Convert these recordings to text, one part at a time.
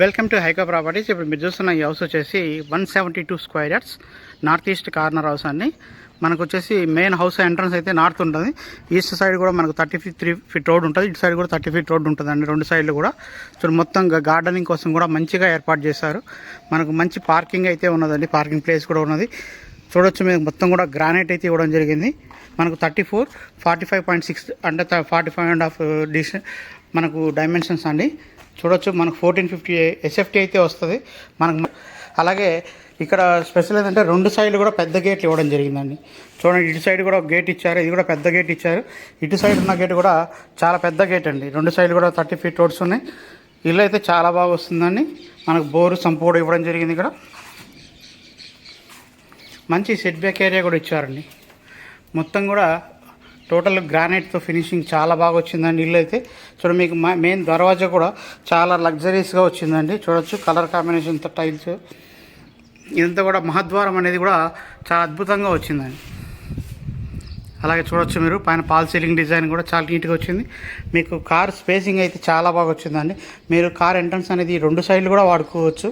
Welcome to హైకో properties. ఇప్పుడు మీరు చూస్తున్న ఈ హౌస్ వచ్చేసి one seventy two square yards north east corner house అండి. మనకు వచ్చేసి మెయిన్ హౌస్ ఎంట్రన్స్ అయితే నార్త్ ఉంటుంది. ఈస్ట్ సైడ్ కూడా మనకు thirty feet three feet road ఉంటుంది. ఇటు సైడ్ కూడా థర్టీ ఫీట్ రోడ్ ఉంటుందండి రెండు సైడ్లు కూడా. సో మొత్తం గార్డెనింగ్ కోసం కూడా మంచిగా ఏర్పాటు చేశారు. మనకు మంచి పార్కింగ్ అయితే ఉన్నదండి. పార్కింగ్ ప్లేస్ కూడా ఉన్నది. చూడొచ్చు మేము. మొత్తం కూడా గ్రానైట్ అయితే ఇవ్వడం జరిగింది. మనకు thirty four forty five point six అంటే ఫార్టీ ఫైవ్ అండ్ హాఫ్ డిస్ మనకు డైమెన్షన్స్ అండి. చూడొచ్చు. మనకు ఫోర్టీన్ ఫిఫ్టీ ఎస్ఎఫ్టీ అయితే వస్తుంది. మనకు అలాగే ఇక్కడ స్పెషల్ ఏంటంటే రెండు సైడ్లు కూడా పెద్ద గేట్లు ఇవ్వడం జరిగిందండి. చూడండి ఇటు సైడ్ కూడా ఒక గేట్ ఇచ్చారు. ఇది కూడా పెద్ద గేట్ ఇచ్చారు. ఇటు సైడ్ ఉన్న గేట్ కూడా చాలా పెద్ద గేట్ అండి. రెండు సైడ్లు కూడా థర్టీ ఫీట్ రోడ్స్ ఉన్నాయి. ఇల్లు అయితే చాలా బాగా వస్తుందండి. మనకు బోరు సంపు కూడా ఇవ్వడం జరిగింది ఇక్కడ. మంచి సెట్ బ్యాక్ ఏరియా కూడా ఇచ్చారండి. మొత్తం కూడా టోటల్ గ్రానైట్తో ఫినిషింగ్ చాలా బాగా వచ్చిందండి ఇల్లు అయితే చూడ మీకు మెయిన్ దర్వాజా కూడా చాలా లగ్జరీస్గా వచ్చిందండి. చూడొచ్చు కలర్ కాంబినేషన్తో టైల్స్. ఇదంతా కూడా మహద్వారం అనేది కూడా చాలా అద్భుతంగా వచ్చిందండి. అలాగే చూడొచ్చు మీరు పైన పాల్ సీలింగ్ డిజైన్ కూడా చాలా నీట్గా వచ్చింది. మీకు కార్ స్పేసింగ్ అయితే చాలా బాగా వచ్చిందండి. మీరు కార్ ఎంట్రన్స్ అనేది రెండు సైడ్లు కూడా వాడుకోవచ్చు.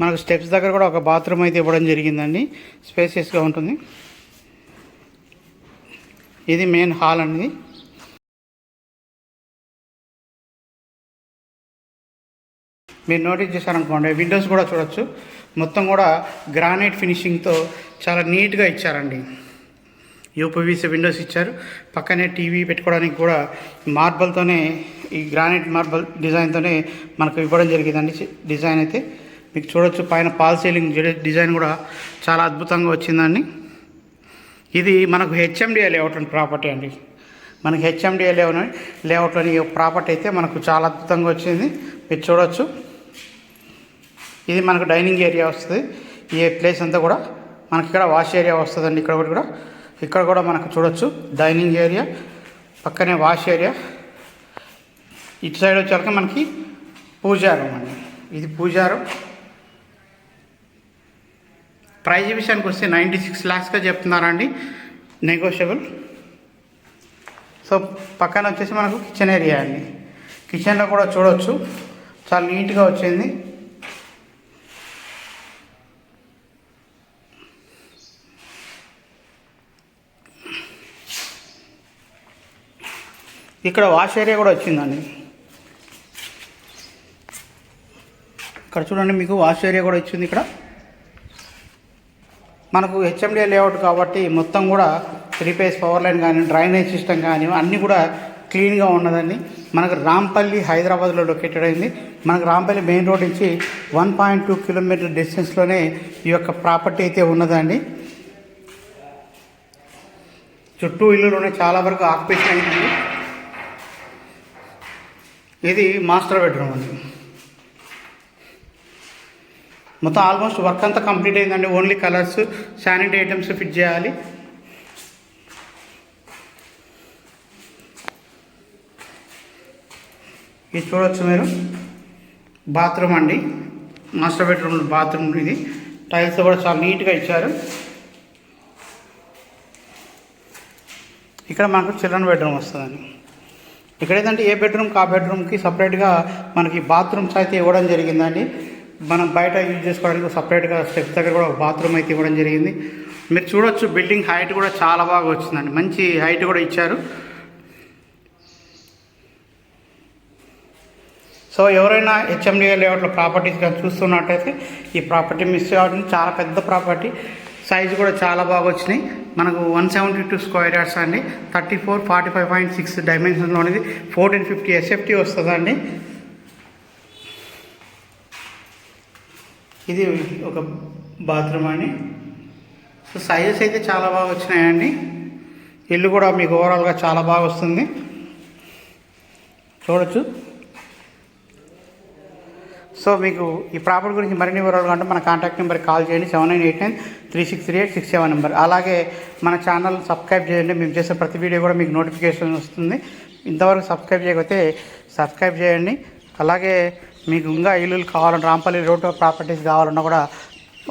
మనకు స్టెప్స్ దగ్గర కూడా ఒక బాత్రూమ్ అయితే ఇవ్వడం జరిగిందండి. స్పేసియస్గా ఉంటుంది. ఇది మెయిన్ హాల్ అనేది. మీరు నోటీస్ చేశారనుకోండి విండోస్ కూడా చూడొచ్చు. మొత్తం కూడా గ్రానైట్ ఫినిషింగ్తో చాలా నీట్గా ఇచ్చారండి. యూపీవీసీ విండోస్ ఇచ్చారు. పక్కనే టీవీ పెట్టుకోవడానికి కూడా మార్బల్తోనే ఈ గ్రానైట్ మార్బల్ డిజైన్తోనే మనకు ఇవ్వడం జరిగిందండి. డిజైన్ అయితే. మీకు చూడొచ్చు పైన పాల్ సీలింగ్ డిజైన్ కూడా చాలా అద్భుతంగా వచ్చిందండి. ఇది మనకు హెచ్ఎండిఏ లేఅవుట్ ప్రాపర్టీ అండి. మనకి హెచ్ఎండిఏ లేఅవుట్ లేఅవుట్లోని ప్రాపర్టీ అయితే మనకు చాలా అద్భుతంగా వచ్చింది. మీరు చూడవచ్చు ఇది మనకు డైనింగ్ ఏరియా వస్తుంది. ఈ ప్లేస్ అంతా కూడా మనకి ఇక్కడ వాష్ ఏరియా వస్తుందండి. ఇక్కడ ఒకటి కూడా ఇక్కడ కూడా మనకు చూడొచ్చు. డైనింగ్ ఏరియా పక్కనే వాష్ ఏరియా ఇటు సైడ్ వచ్చాక మనకి పూజారం అండి. ఇది పూజారం. ప్రైజ్ విషయానికి వస్తే నైంటీ సిక్స్ ల్యాక్స్గా చెప్తున్నారండి. నెగోషియబుల్ సో పక్కన వచ్చేసి మనకు కిచెన్ ఏరియా అండి. కిచెన్లో కూడా చూడవచ్చు చాలా నీట్గా వచ్చింది. ఇక్కడ వాష్ ఏరియా కూడా వచ్చిందండి. ఇక్కడ చూడండి మీకు వాష్ ఏరియా కూడా వచ్చింది ఇక్కడ. మనకు హెచ్ఎండి లేఅవుట్ కాబట్టి మొత్తం కూడా రిపేర్స్ పవర్ లైన్ కానీ డ్రైనేజ్ సిస్టమ్ కానీ అన్నీ కూడా క్లీన్గా ఉన్నదండి. మనకు రాంపల్లి హైదరాబాద్లో లొకేటెడ్ అయింది. మనకు రాంపల్లి మెయిన్ రోడ్ నుంచి వన్ పాయింట్ టూ కిలోమీటర్ డిస్టెన్స్లోనే ఈ యొక్క ప్రాపర్టీ అయితే ఉన్నదండి. చుట్టూ ఇల్లులోనే చాలా వరకు ఆక్యుపేషన్ అయిందండి ఇది మాస్టర్ బెడ్రూమ్ అండి. మొత్తం ఆల్మోస్ట్ వర్క్ అంతా కంప్లీట్ అయిందండి. Only colours sanitary items fit చేయాలి. ఇది చూడవచ్చు మీరు. బాత్రూమ్ అండి. మాస్టర్ బెడ్రూమ్ బాత్రూమ్ ఇది. టైల్స్ కూడా చాలా నీట్గా ఇచ్చారు. ఇక్కడ మనకు చిల్డ్రన్ బెడ్రూమ్ వస్తుందండి. ఇక్కడ ఏంటంటే ఏ బెడ్రూమ్కి ఆ బెడ్రూమ్కి సపరేట్గా మనకి బాత్రూమ్స్ అయితే ఇవ్వడం జరిగిందండి. మనం బయట యూజ్ చేసుకోవడానికి సపరేట్గా స్టెప్స్ దగ్గర కూడా ఒక బాత్రూమ్ అయితే ఇవ్వడం జరిగింది. మీరు చూడొచ్చు బిల్డింగ్ హైట్ కూడా చాలా బాగా వచ్చిందండి. మంచి హైట్ కూడా ఇచ్చారు. సో ఎవరైనా హెచ్ఎండిఏ లేఅవుట్లో ప్రాపర్టీస్ కానీ చూస్తున్నట్టయితే ఈ ప్రాపర్టీ మిస్ కావడం చాలా పెద్ద ప్రాపర్టీ సైజు కూడా చాలా బాగా వచ్చినాయి. మనకు one seventy two square yards అండి. Thirty four forty five point six డైమెన్షన్లో అనేది ఫోర్టీన్ ఫిఫ్టీ ఎస్ఎఫ్టీ వస్తుందండి. ఇది ఒక బాత్రూమ్ అండి. సో సైజెస్ అయితే చాలా బాగా వచ్చినాయండి. ఇల్లు కూడా మీకు ఓవరాల్గా చాలా బాగా వస్తుంది. చూడొచ్చు. సో మీకు ఈ ప్రాపర్టీ గురించి మరిన్ని వివరాలు అంటే మన కాంటాక్ట్ నెంబర్కి కాల్ చేయండి. Seven nine eight nine three six three eight six seven number అలాగే మన ఛానల్ సబ్స్క్రైబ్ చేయండి. మేము చేసే ప్రతి వీడియో కూడా మీకు నోటిఫికేషన్ వస్తుంది. ఇంతవరకు సబ్స్క్రైబ్ చేయకపోతే సబ్స్క్రైబ్ చేయండి. అలాగే మీకు ఇంకా ఇల్లులు కావాలన్నా రాంపల్లి రోడ్ ప్రాపర్టీస్ కావాలన్నా కూడా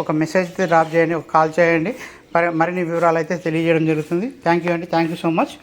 ఒక మెసేజ్ డ్రాప్ చేయండి ఒక కాల్ చేయండి. మరి మరిన్ని వివరాలు అయితే తెలియజేయడం జరుగుతుంది. థ్యాంక్ యూ అండి. Thank you so much